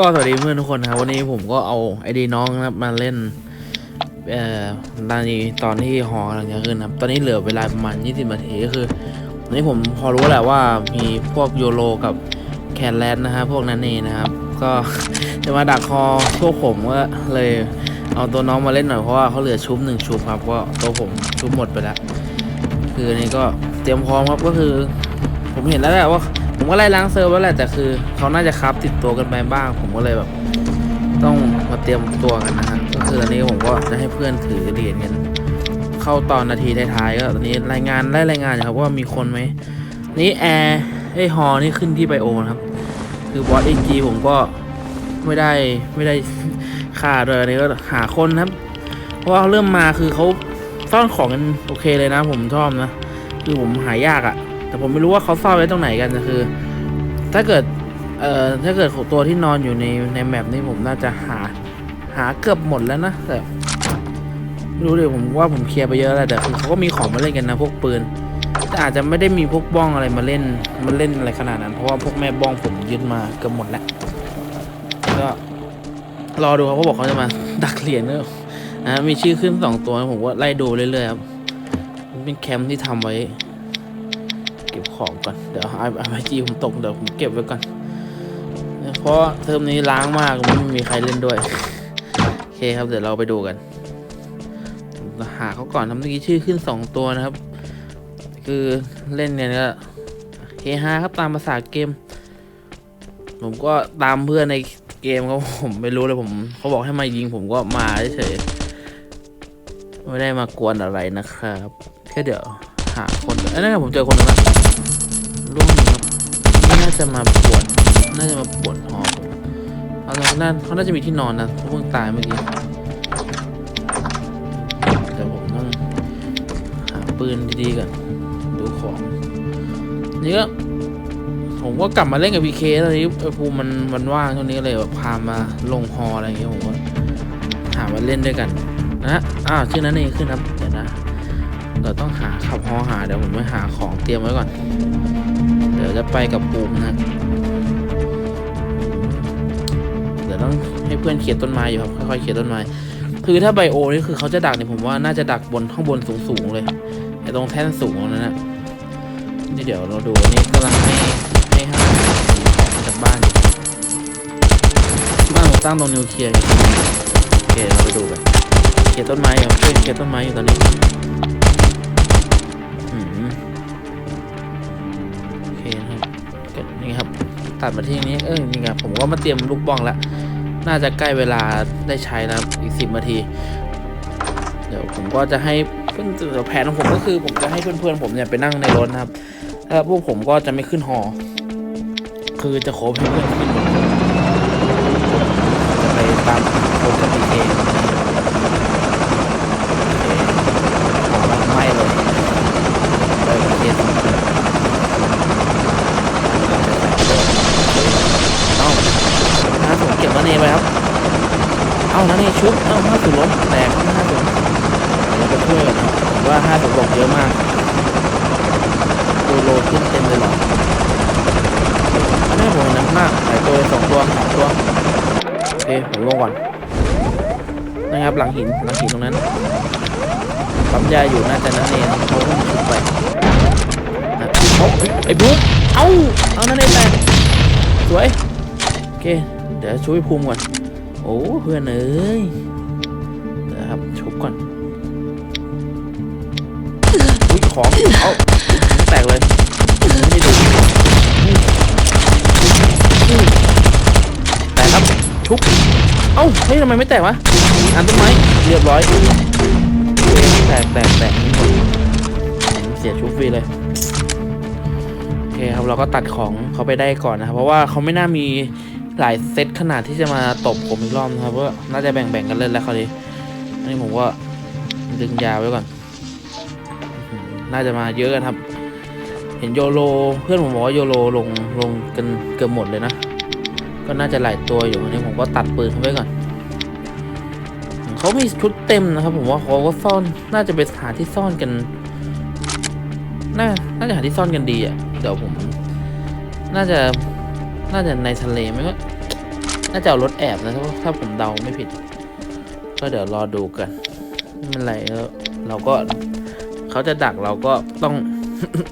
ก็สวัสดีเพื่อนทุกคนครับ วันนี้ผมก็เอาไอดีน้องนะครับมาเล่นเอ่อตอนนี้ตอนที่หอกำลังจะขึ้นนะครับ ตอนนี้เหลือเวลาประมาณ 20นาทีก็คือวันนี้ผมพอรู้แหละว่ามีพวกโยโรกับแคนแลนนะฮะพวกนั้นเองนะครับ ก็จะมาดักคอพวกผมก็เลยเอาตัวน้องมาเล่นหน่อยเพราะว่าเขาเหลือชุบหนึ่งชุบครับก็ตัวผมชุบหมดไปแล้ว คือนี้ก็เตรียมพร้อมครับก็คือ ผมเห็นแล้วแหละว่า ก็ไล่ล้างเซิร์ฟแล้วแหละแต่คือเขาน่าจะคับติดตัวกันไปบ้าง ผมก็เลยแบบ ต้องมาเตรียมตัวกันนะฮะก็คือตอนนี้ผมก็จะให้เพื่อนถือเหรียญกันเข้าตอนนาทีท้ายๆก็ตอนนี้รายงานไล่รายงานครับว่ามีคนไหมนี่แอร์ไอฮอนี่ขึ้นที่ไบโอนะครับ คือบอสเอ็นจีผมก็ไม่ได้ไม่ได้ค่าด้วยนี้ก็หาคนครับ เพราะว่าเริ่มมาคือเขาซ่อนของกันโอเคเลยนะ ผมชอบนะ คือผมหายากอะ่ะ แต่ผมไม่รู้ว่าเขาซ่อนไว้ตรงไหนกันนะคือ ถ้าเกิดเอ่อถ้าเกิดตัวที่นอนอยู่ในในแมปนี้ผมน่าจะหาหาเกือบหมดแล้วนะแต่ไม่รู้เลยผมว่าผมเคลียร์ไปเยอะแล้วแต่คือเขาก็มีของมาเล่นกันนะพวกปืนแต่อาจจะไม่ได้มีพวกบ้องอะไรมาเล่นมาเล่นอะไรขนาดนั้น เพราะว่าพวกแม่บ้องผมยึดมาเกือบหมดแล้วก็รอดูครับเขาบอกเขาจะมาดักเหรียญเนอะนะมีชื่อขึ้นสองตัวผมว่าไล่ดูเรื่อยๆครับเป็นแคมป์ที่ทำไว้ เก็บของก่อน เดี๋ยวไอไอจีผมตกเดี๋ยวผมเก็บไว้ก่อน เพราะเทอมนี้ล้างมากไม่มีใครเล่นด้วย โอเคครับเดี๋ยวเราไปดูกันหาเขาก่อนทำเมื่อกี้ชื่อขึ้นสองตัวนะครับ คือเล่นเนี่ยก็เฮฮาครับตามภาษาเกม ผมก็ตามเพื่อนในเกมเขาผมไม่รู้เลยผมเขาบอกให้มายิงผมก็มาเฉยไม่ได้มากวนอะไรนะครับแค่เดี๋ยว หาคนเอ้ยนั่นไงผมเจอคนนึงแล้วร่วงหนึ่งครับนี่น่าจะมาปวด น่าจะมาปวดหอผมเอาละนั่นเขาน่าจะมีที่นอนนะเขาเพิ่งตายเมื่อกี้เดี๋ยวผมต้องหาปืนดีๆก่อนดูของนี่ก็ผมก็กลับมาเล่นกับพีเคตอนนี้ไอ้ภูมิมันมันว่างช่วงนี้เลยแบบพามาลงฮออะไรอย่างเงี้ยผมก็หามาเล่นด้วยกันนะอ้าวชื่อนั้นเองขึ้นครับเดี๋ยวนะ เราต้องหาขับฮอหาเดี๋ยวผมไปหาของเตรียมไว้ก่อน เดี๋ยวจะไปกับภูมนะเดี๋ยวต้องให้เพื่อนเขียนต้นไม้อยู่ครับค่อยๆเขียนต้นไม้คือถ้าไบโอนี่คือเขาจะดักเนี่ยผมว่าน่าจะดักบนข้างบนสูงๆเลยไอ้ตรงแท่นสูงนั้นนะนี่เดี๋ยวเราดูนี่กำลังให้ให้ห้าของจากบ้านบ้านผมตั้งตรงนิวเคลียร์โอเคเราไปดูกันเขียนต้นไม้อยู่ช่วยเขียนต้นไม้อยู่ตอนนี้ ตัดมาที่นี้เอ้ยนี่ไงผมก็มาเตรียมลูกบ้องแล้ว น่าจะใกล้เวลาได้ใช้แล้วอีกสิบนาที เดี๋ยวผมก็จะให้เพื่อนเดี๋ยวแผนของผมก็คือ ผมจะให้เพื่อนๆผมเนี่ยไปนั่งในรถนะครับแล้วพวกผมก็จะไม่ขึ้นหอ คือจะขอเพื่อนขึ้นจะไปตามคนกับพีเองไม่เลยไปประเทศ เอ้าห้าศูนย์เก็บนั่นเองไปครับ เอ้านั่นชุบเอ้าห้าศูนย์ล้มแตกห้าศูนย์เดี๋ยวเราไปช่วยกันว่าห้าศูนย์บอกเยอะมากดูโลขึ้นเต็มเลยหรออันนี้ผมเห็นหนักมากหลายตัวสองตัวสามตัวโอเคผมลงก่อนนะครับหลังหินหลังหินตรงนั้นปั๊มยาอยู่น่าจะนั่นเองเขาเพิ่งชุบไปไอ้บุ๊คเอ้าเอานั่นเองแตกสวยโอเคเดี๋ยวช่วยภูมิก่อน อ้เพื่อนเอ้ยเดี๋ยวครับชุบก่อนอุ้ยของเอาแตกเลยไม่ด้ดูแตกครับชุบเอ้าเฮ้ยทำไมไม่แตกวะอันต้นไม้เรียบร้อยแตกแตกแตกเสียชุบฟรีเลยโอเคครับเราก็ตัดของเขาไปได้ก่อนนะครับเพราะว่าเขาไม่น่ามี หลายเซตขนาดที่จะมาตบผมอีกรอบนะครับเพราะว่าน่าจะแบ่งๆกันเล่นแล้วคราวนี้อันนี้ผมก็ดึงยาวไว้ก่อน น่าจะมาเยอะกันครับ เห็นโยโรเพื่อนผมบอกว่าโยโรลงลงกันเกือบหมดเลยนะ ก็น่าจะหลายตัวอยู่อันนี้ผมก็ตัดปืนเขาไว้ก่อนเขามีชุดเต็มนะครับ ผมว่าเขาก็ซ่อนน่าจะเป็นสถานที่ซ่อนกันน่าน่าจะหาที่ซ่อนกันดีอะเดี๋ยวผม น่าจะ น่าจะในทะเลไหมก็น่าจะเอารถแอบนะถ้าถ้าผมเดาไม่ผิด ก็เดี๋ยวรอดูกันไม่เป็นไรเออเราก็เขาจะดักเราก็ต้อง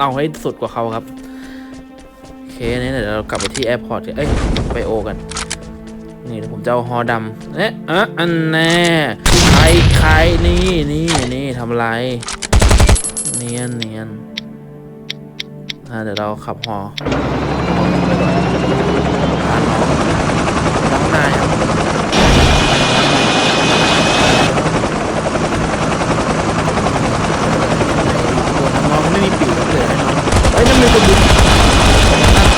เอาให้สุดกว่าเขาครับโอเคนี่เดี๋ยวเรากลับไปที่แอร์พอร์ตเอ้ยไปโอกัน นี่ผมจะเอาฮอดำเอ๊ะอะอันแน่ใครใครนี่นี่นี่ทำไรเนียนเนียนอ่าเดี๋ยวเราขับฮอไปก่อนผ่านน้อง น้องไม่มีปีกเลยนะน้องเฮ้ยนั่นมีคนบิน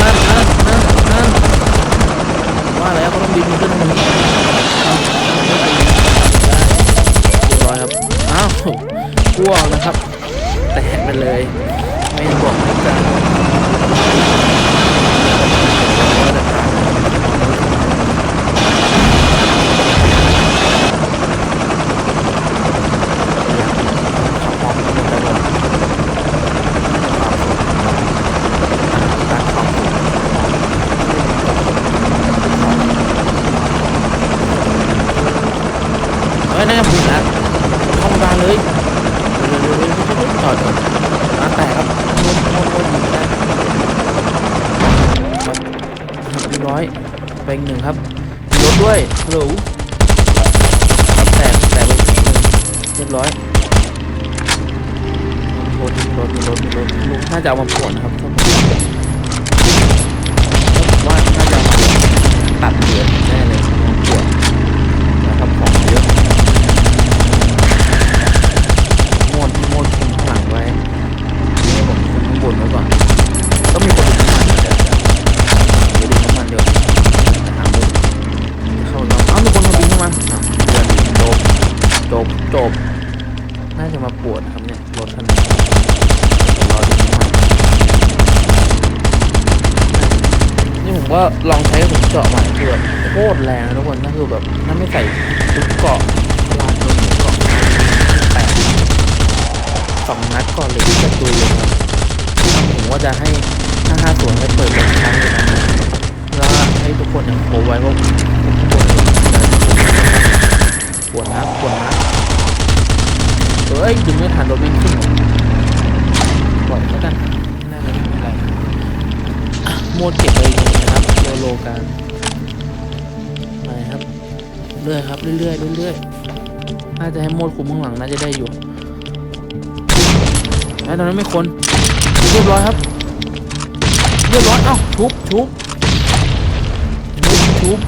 นั่นนั่นนั่นนั่นนั่นว่าแล้วเขาต้องบินขึ้นตรงนี้เรียบร้อยครับ อ้าวพ่วงนะครับ แตกไปเลย ไม่บอกไม่กล้าเฮ้ยนั่นไงผมนะเข้ามาเลยเร็วๆๆๆจอดก่อนอะแตกครับโคตรโคตรโคตรยิงได้ครับเรียบร้อยไปอีกหนึ่งครับมีรถด้วย ฮัลโหลครับแตกแตกไปอีกหนึ่งเรียบร้อยรถรถรถรถรถน่าจะเอามาป่วนนะครับถ้าผมผมว่าน่าจะเอามาตัดเหรียญแน่เลยมาป่วนนะครับของเยอะ มวนมวนคุมข้างหลังไว้นี่ผมคุมข้างบนไว้ก่อน ก็มีคนดูน้ำมันเดี๋ยวเดี๋ยวดูน้ำมันเดี๋ยวจะหามุมเข้าเราเอ้ามีคนมาบินเข้ามาอะเดือนจบ จบ น่าจะมาปวดครับเนี่ยรถคันนี้วรอดูน้ำมันนี่ผมว่าลองใช้กระสุนเจาะใหม่คือแบบโคตรแรงนะทุกคนนั่นคือแบบนั่นไม่ใส่ชุดเกาะลานโดนเกาะแตกสองนัดก่อนเลยที่จะตุยเลยครับผมว่าจะให้ห้าห้าส่วนให้เปิดเป็นครั้งเลยนะแล้วให้ทุกคนยังโคไว้ว่าผมปวดปวดนะปวดนะ เอ้ยดึงไม่ทันรถไม่ขึ้นปล่อยแล้วกันน่าจะไม่เป็นไรอะโมดเก็บไปเองนะครับโลโลกันไปครับเรื่อยครับเรื่อยๆเรื่อยๆน่าจะให้โมดคุมข้างหลังน่าจะได้อยู่แล้วตอนนั้นไม่คนเรียบร้อยครับเรียบร้อยเอ้าชุบชุบชุบชุบ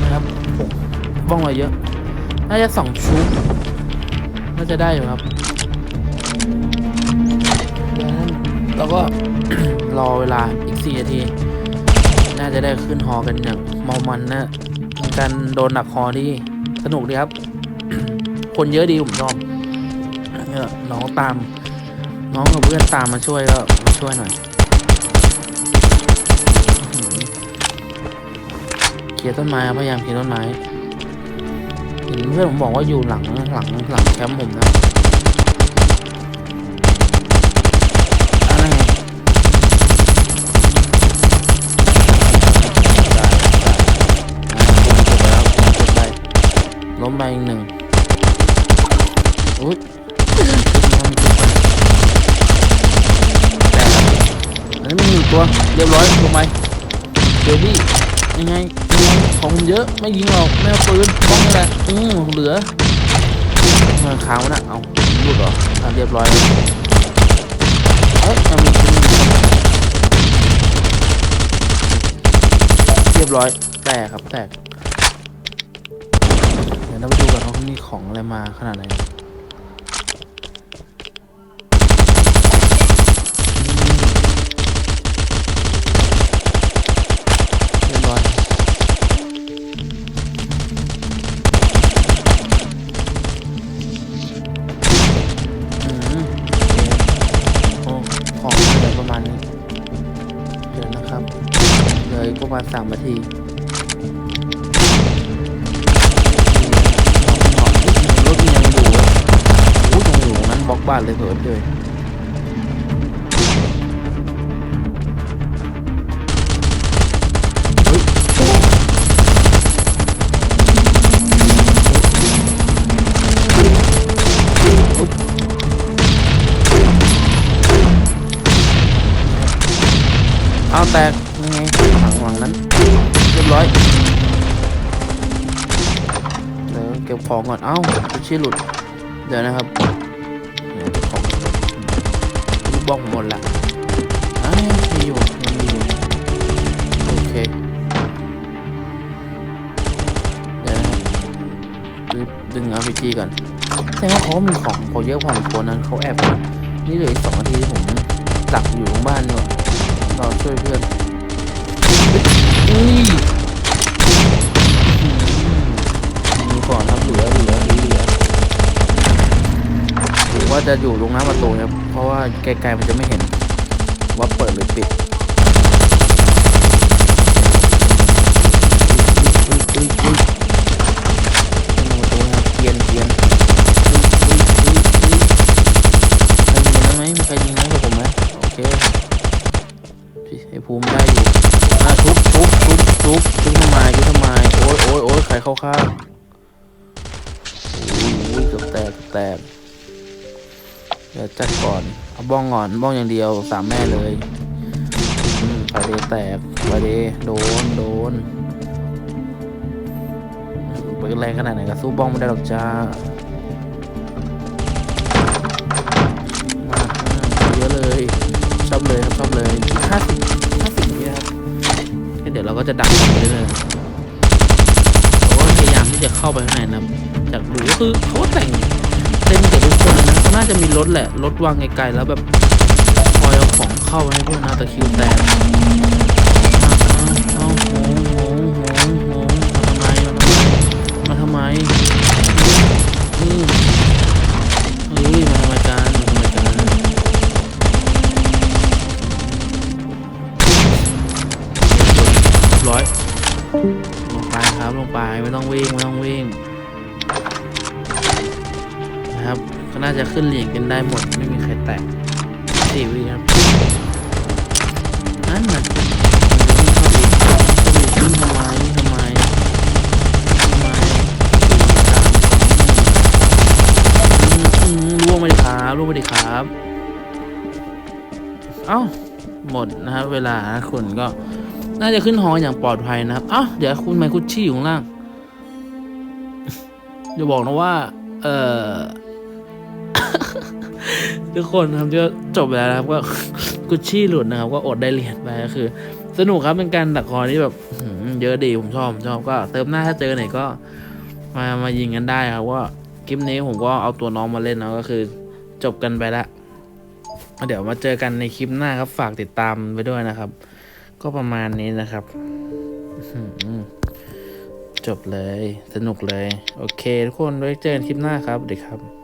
นะครับบ้องอะไรเยอะน่าจะสองชุบ น่าจะได้อยู่ครับแล้วก็ รอเวลาอีกสี่นาที น่าจะได้ขึ้นฮอกันอย่างเมามันนะการโดนหนักฮอที่สนุกดีครับ คนเยอะดีผมชอบเนี่ยน้องตาม น้องกับเพื่อนตามมาช่วยก็มาช่วยหน่อยเคลียต้นไม้พยายามเคลียต้นไม้ ห็นเพื่อนผมบอกว่าอยู่หลังหลังหลังแคมป์ผมนะอะไรไงได้ได้อ่าผมเก็บแล้วผมเก็บไปล้มไปอีกหนึ่งอุ้ยอันนี้ไม่มีตัว เรียบร้อยลงไปเดี๋ยวพี่ยังไง ยังของเยอะไม่ยิงหรอกไม่เอาปืนบ้องนี่แหละอืมเหลือมาค้างว้นะเอาหลุดเหรออะเรียบร้อยเอ้ยมีเรียบร้อยแตกครับแตกเดี๋ยวเราไปดูกันว่าเขามีของอะไรมาขนาดไหนเรียบร้อย สามนาทีรถยังอยู่โอยยังอยู่นั้นบล็อกบ้านเลยเผิ่เลยเอาแต่ ของก่อน เอ้ากุชชี่หลุด เดี๋ยวนะครับของลูกบ้องหมดละอ้าวมีอยู่ยังมีอยู่ โอเค เดี๋ยวนะครับดึงดึง RPG ก่อนแต่ว่าเขามีของเขาเยอะพอสมควรนั้นเขาแอบ นี่เหลืออีกสองนาทีที่ผมกลับอยู่โรงพยาบาลดีกว่ารอช่วยเพื่อนอุ้ย จะอยู่ตรงหน้าประตูครับเพราะว่าไกลๆมันจะไม่เห็นว่าเปิดหรือปิดอุ้ยอุ้ยอุ้ยอุ้ยเป็นประตูเกียนเกียนอุ้ยอุ้ยอุ้ยอุ้ยใครยิงได้ไหมมีใครยิงได้กับผมไหมโอเคพี่ไอ้ภูมิได้อยู่อะทุบทุบทุบทุบทุบทำไมทุบทำไมโอ้ยโอ้ยโอ้ยใครเข้าข้าง ดี๋ยวจัดก่อน เอาบ้องก่อน บ้องอย่างเดียวสามแม่เลยอืมไปเดแตกไปเดโดน โดนไปแรงขนาดไหนก็สู้บ้องไม่ได้หรอกจ้ามาเยอะเลย ชอบเลยครับชอบเลยห้าสิบห้าสิบนี้นะครับเดี๋ยวเราก็จะดักไปเรื่อยเขาก็พยายามที่จะเข้าไปข้างในนะจากดูก็คือเขาแต่งเต็มเลย น่าจะมีรถแหละ รถวางไกลๆแล้วแบบคอยเอาของเข้าให้พวกนาตะคิวแตกเอาโหโหโหโหมาทำไมมาทำไม ขึ้นเหรียญกันได้หมดไม่มีใครแตกสี่วิครับนั่นน่ะทำไมทำไมทำไมสี่สามสองหนึ่งอืมอืมล่วงไปดิครับล่วงไปดิครับ เอ้า หมดนะครับ เวลาคุณก็น่าจะขึ้นหออย่างปลอดภัยนะครับ เอ้า เดี๋ยวคุณไมคุชชี่อยู่ข้างล่างจะบอกนะว่า เอ่อ ทุกคนครับก็จบไปแล้วนะครับก็กุชชี่หลุดนะครับ ก็อดได้เหรียญไปก็คือ สนุกครับเป็นการดักคอที่แบบเยอะดีผมชอบผมชอบก็เติมหน้าถ้าเจอไหนก็ มามายิงกันได้ครับว่าคลิปนี้ผมก็เอาตัวน้องมาเล่นเนาะก็คือ จบกันไปแล้วเดี๋ยวมาเจอกันในคลิปหน้าครับฝากติดตามไปด้วยนะครับ ก็ประมาณนี้นะครับจบเลย สนุกเลย โอเค ทุกคนไว้เจอกันคลิปหน้าครับสวัสดีครับ